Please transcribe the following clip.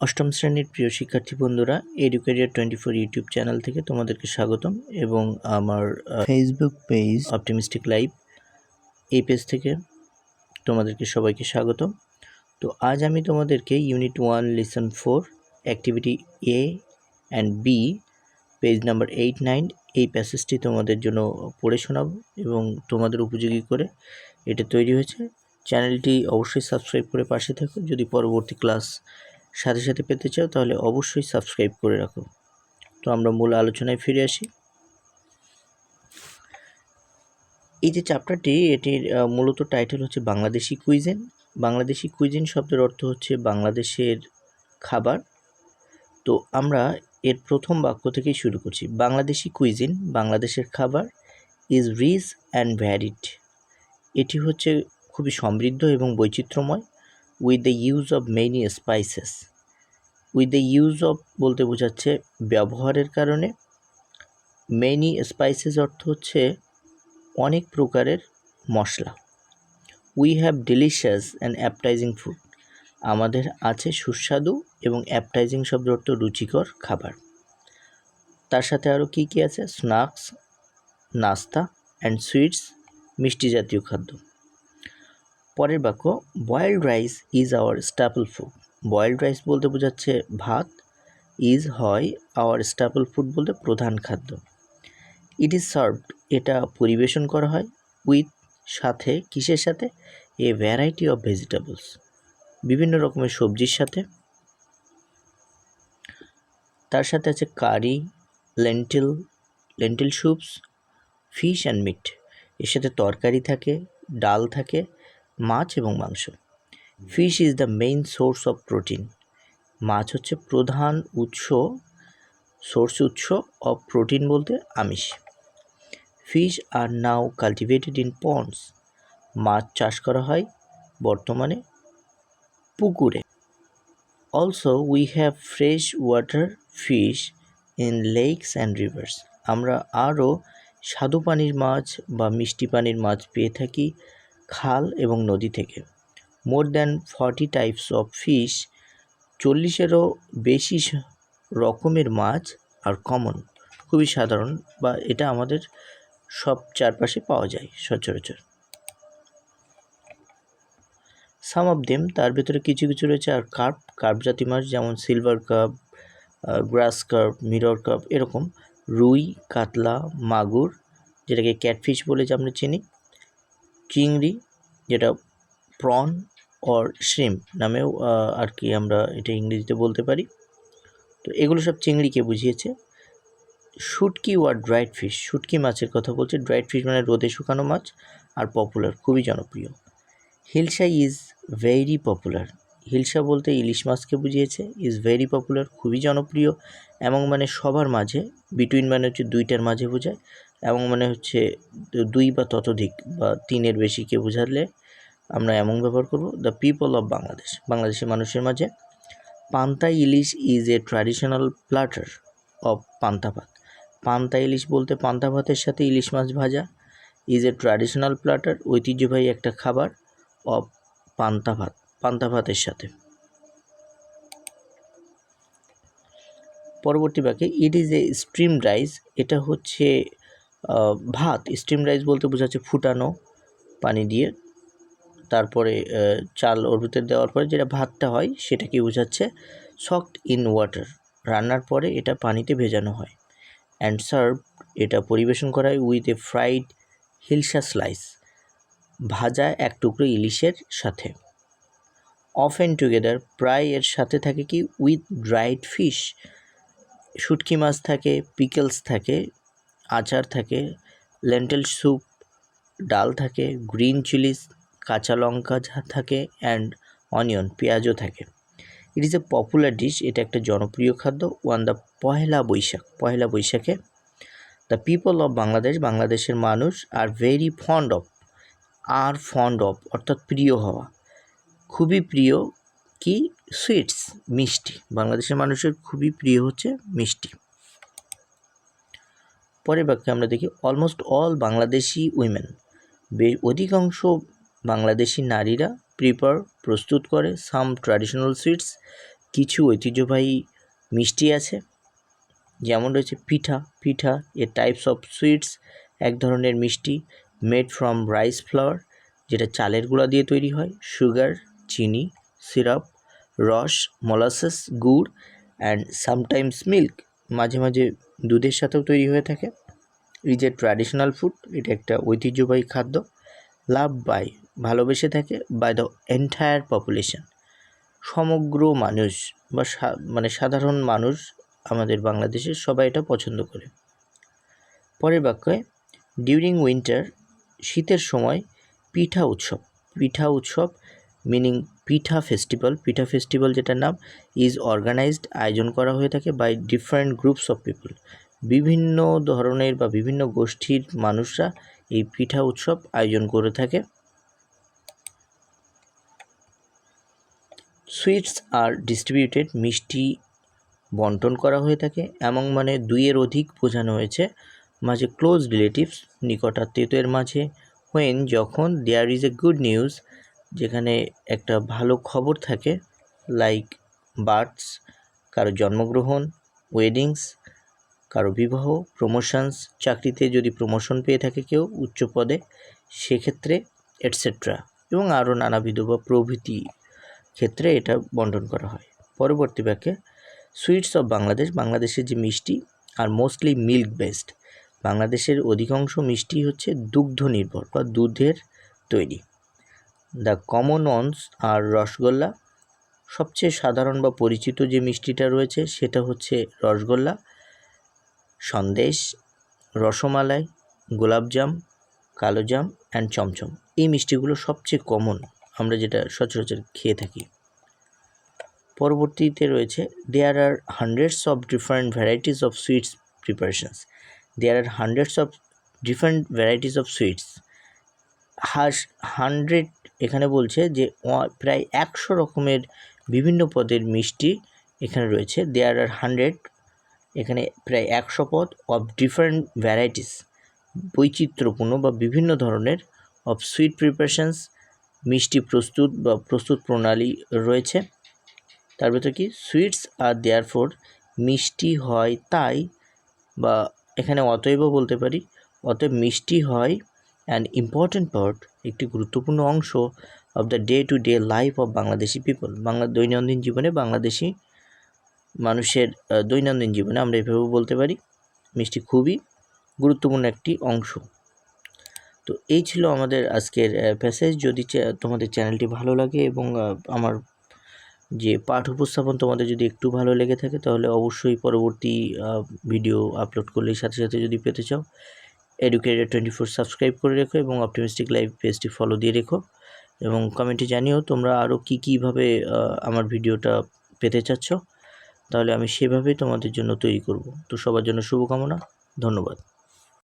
অষ্টম শ্রেণির প্রিয় শিক্ষার্থী বন্ধুরা এডুকেরিয়ার টোয়েন্টি ফোর ইউটিউব চ্যানেল থেকে তোমাদেরকে স্বাগতম এবং আমার ফেসবুক পেজ অপটিমিস্টিক লাইভ এই পেজ থেকে তোমাদেরকে সবাইকে স্বাগতম। তো আজ আমি তোমাদেরকে unit one lesson four activity A and B page number eight nine এই প্যাসেজটি তোমাদের জন্য পড়ে শোনাবো এবং তোমাদের উপযোগী করে এটা তৈরি হয়েছে। চ্যানেলটি অবশ্যই সাবস্ক্রাইব করে পাশে থাকো। যদি পরবর্তী ক্লাস সাথে সাথে পেতে চাও তাহলে অবশ্যই সাবস্ক্রাইব করে রাখো। তো আমরা মূল আলোচনায় ফিরে আসি। এই যে চ্যাপ্টারটি, এটির মূলত টাইটেল হচ্ছে বাংলাদেশি কুইজেন। বাংলাদেশি কুইজিন শব্দের অর্থ হচ্ছে বাংলাদেশের খাবার। তো আমরা এর প্রথম বাক্য থেকেই শুরু করছি। বাংলাদেশি কুইজিন, বাংলাদেশের খাবার, ইজ রিচ অ্যান্ড ভ্যারিড। এটি হচ্ছে খুবই সমৃদ্ধ এবং বৈচিত্র্যময়, with the use of many spices. With the use of বলতে বোঝাচ্ছে ব্যবহারের কারণে। মেনি স্পাইসেস অর্থ হচ্ছে অনেক প্রকারের মশলা। We have delicious and appetizing food আমাদের আছে সুস্বাদু এবং অ্যাপটাইজিং শব্দ অর্থ রুচিকর খাবার। তার সাথে আরও কী কী আছে? স্ন্যাক্স নাস্তা অ্যান্ড সুইটস মিষ্টি জাতীয় খাদ্য। পরের বাক্য boiled rice is our staple food boiled rice বলতে বোঝাচ্ছে ভাত, ইজ, হয়, আওয়ার স্টাপল ফুড বলতে প্রধান খাদ্য। ইট ইজ সার্ভড, এটা পরিবেশন করা হয় উইথ, সাথে, কিসের সাথে? A variety of vegetables. বিভিন্ন রকমের সবজির সাথে। তার সাথে আছে curry, lentil lentil soups fish and meat. এর সাথে তরকারি থাকে, ডাল থাকে, মাছ এবং মাংস। Fish is the main source of protein মাছ হচ্ছে প্রধান উৎস সোর্স উৎস অফ প্রোটিন বলতে আমিষ। Fish are now cultivated in ponds মাছ চাষ করা হয় বর্তমানে পুকুরে। Also we have fresh water fish in lakes and rivers আমরা আরও স্বাদু পানির মাছ বা মিষ্টি পানির মাছ পেয়ে থাকি খাল এবং নদী থেকে। More than forty types of fish চল্লিশেরও বেশি রকমের মাছ আর কমন খুবই সাধারণ বা এটা আমাদের সব চারপাশে পাওয়া যায় সচরাচর। সাম অফ দেম তার ভিতরে কিছু কিছু রয়েছে আর কার্প কার্প জাতি মাছ যেমন silver carp grass carp mirror carp এরকম। রুই, কাতলা, মাগুর, যেটাকে ক্যাটফিশ বলে যে আমরা চিনি। চিংড়ি, যেটা প্রন অর শ্রিম নামেও আর কি আমরা এটা ইংরেজিতে বলতে পারি। তো এগুলো সব চিংড়িকে বুঝিয়েছে? শুটকি ওয়ার ড্রাইড ফিশ শুটকি মাছের কথা বলছে। ড্রাইড ফিশ মানে রোদে শুকানো মাছ আর পপুলার খুবই জনপ্রিয়। Hilsa is very popular hilsa বলতে ইলিশ মাছকে বুঝিয়েছে। ইজ ভেরি পপুলার খুবই জনপ্রিয়। এবং মানে সবার মাঝে বিটুইন মানে হচ্ছে দুইটার মাঝে বোঝায়। এবং মানে হচ্ছে দুই বা ততোধিক বা তিনের বেশিকে বোঝালে আমরা এমন ব্যবহার করব দ্য পিপল অফ বাংলাদেশ বাংলাদেশের মানুষের মাঝে panta ilish is a traditional platter of panta bhat পান্তা ইলিশ বলতে পান্তা ভাতের সাথে ইলিশ মাছ ভাজা ইজ এ ট্র্যাডিশনাল প্লাটার ঐতিহ্যবাহী একটা খাবার অফ পান্তা ভাত, পান্তা ভাতের সাথে। পরবর্তী বাক্যে it is a steamed rice এটা হচ্ছে ভাত। স্ট্রিম রাইস বলতে বোঝাচ্ছে ফুটানো পানি দিয়ে তারপরে চাল ওর ভিতরে দেওয়ার পরে যেটা ভাতটা হয় সেটাকে বোঝাচ্ছে? সফট ইন ওয়াটার রান্নার পরে এটা পানিতে ভেজানো হয়। অ্যান্ড সার্ভ এটা পরিবেশন করা হয় with a fried hilsa slice ভাজা এক টুকরো ইলিশের সাথে। অফ অ্যান্ড টুগেদার প্রায় এর সাথে থাকে কি? উইথ ড্রাইড ফিশ শুটকি মাছ থাকে পিকলস থাকে, আচার থাকে লেন্টেল স্যুপ ডাল থাকে গ্রিন চিলিস কাঁচা লঙ্কা থাকে অ্যান্ড অনিয়ন পেঁয়াজও থাকে। It is a popular dish এটা একটা জনপ্রিয় খাদ্য ওয়ান দ্য পহেলা বৈশাখ, পহেলা বৈশাখে। দ্য পিপল অফ বাংলাদেশ বাংলাদেশের মানুষ are very fond of are fond of অর্থাৎ প্রিয় হওয়া। খুবই প্রিয় কি? সুইটস মিষ্টি। বাংলাদেশের মানুষের খুবই প্রিয় হচ্ছে মিষ্টি। পরের বাক্যে আমরা দেখি অলমোস্ট অল বাংলাদেশি উইমেন অধিকাংশ বাংলাদেশি নারীরা প্রিপার প্রস্তুত করে সাম ট্র্যাডিশনাল সুইটস কিছু ঐতিহ্যবাহী মিষ্টি আছে, যেমন রয়েছে পিঠা। Pitha a types of sweets এক ধরনের মিষ্টি মেড ফ্রম রাইস ফ্লাওয়ার যেটা চালের গুঁড়া দিয়ে তৈরি হয় সুগার চিনি সিরাপ রস মলাসেস গুড় অ্যান্ড সামটাইমস মিল্ক মাঝে মাঝে দুধের সাথেও তৈরি হয়ে থাকে। ইজ এ ট্র্যাডিশনাল ফুড এটা একটা ঐতিহ্যবাহী খাদ্য, লাভ বাই ভালোবেসে থাকে বাই দ্য এন্টায়ার পপুলেশন সমগ্র মানুষ বা মানে সাধারণ মানুষ আমাদের বাংলাদেশের সবাই এটা পছন্দ করে। পরের বাক্যে ডিউরিং উইন্টার শীতের সময় পিঠা উৎসব। পিঠা উৎসব meaning pitha festival pitha festival যেটার নাম ইজ অর্গানাইজড আয়োজন করা হয়ে থাকে by different groups of people বিভিন্ন ধরনের বা বিভিন্ন গোষ্ঠীর মানুষরা এই পিঠা উৎসব আয়োজন করে থাকে। সুইটস আর ডিস্ট্রিবিউটেড মিষ্টি বন্টন করা হয়ে থাকে। এমন মানে দুইয়ের অধিক বোঝানো হয়েছে। মাঝে ক্লোজ রিলেটিভস, নিকটাত্মীয়দের মাঝে। হোয়েন যখন there is a good news যেখানে একটা ভালো খবর থাকে লাইক বার্থস কারও জন্মগ্রহণ ওয়েডিংস কারও বিবাহ প্রমোশনস চাকরিতে যদি প্রমোশন পেয়ে থাকে কেউ, উচ্চ পদে, সেক্ষেত্রে এটসেট্রা এবং আরও নানাবিধ বা প্রভৃতি। ক্ষেত্রে এটা বন্টন করা হয়। পরবর্তী বাক্যে সুইটস অফ বাংলাদেশ বাংলাদেশের যে মিষ্টি আর মোস্টলি মিল্ক বেসড বাংলাদেশের অধিকাংশ মিষ্টি হচ্ছে দুগ্ধ নির্ভর বা দুধের তৈরি। The common ones are rasgulla. সবচেয়ে সাধারণ বা পরিচিত যে মিষ্টিটা রয়েছে সেটা হচ্ছে রসগোল্লা, সন্দেশ, রসমালাই, গোলাপজাম, কালোজাম অ্যান্ড চমচম। এই মিষ্টিগুলো সবচেয়ে কমন আমরা যেটা সচরাচর খেয়ে থাকি। পরবর্তীতে রয়েছে there are hundreds of different varieties of sweets preparations there are hundreds of different varieties of sweets has hundred এখানে বলছে যে প্রায় একশো রকমের বিভিন্ন পদের মিষ্টি এখানে রয়েছে। দেয়ার আর হান্ড্রেড এখানে প্রায় একশো পদ অফ ডিফারেন্ট ভ্যারাইটিস বৈচিত্র্যপূর্ণ বা বিভিন্ন ধরনের অফ সুইট প্রিপারেশনস মিষ্টি প্রস্তুত বা প্রস্তুত প্রণালী রয়েছে। তার ভিতরে কি? সুইটস আর দেয়ার ফোর মিষ্টি হয় তাই বা এখানে অতএবও বলতে পারি, অতএব মিষ্টি হয় অ্যান ইম্পর্ট্যান্ট পার্ট একটি গুরুত্বপূর্ণ অংশ of the day to day life of Bangladeshi people Bangla দৈনন্দিন জীবনে বাংলাদেশি মানুষের দৈনন্দিন জীবনে আমরা এভাবেও বলতে পারি। মিষ্টি খুবই গুরুত্বপূর্ণ একটি অংশ। তো এই ছিল আমাদের আজকের প্যাসেজ যদি তোমাদের চ্যানেলটি ভালো লাগে এবং আমার যে পাঠ উপস্থাপন তোমাদের যদি একটু ভালো লেগে থাকে, তাহলে অবশ্যই পরবর্তী ভিডিও আপলোড করলে সাথে সাথে যদি পেতে চাও এডুকেটেড টোয়েন্টি ফোর সাবস্ক্রাইব করে রেখো এবং অপটিমিস্টিক লাইভ পেজটি ফলো দিয়ে রেখো। এবং কমেন্টে জানিও তোমরা আরও কী কীভাবে আমার ভিডিওটা পেতে চাচ্ছ, তাহলে আমি সেভাবেই তোমাদের জন্য তৈরি করব। তো সবার জন্য শুভকামনা, ধন্যবাদ।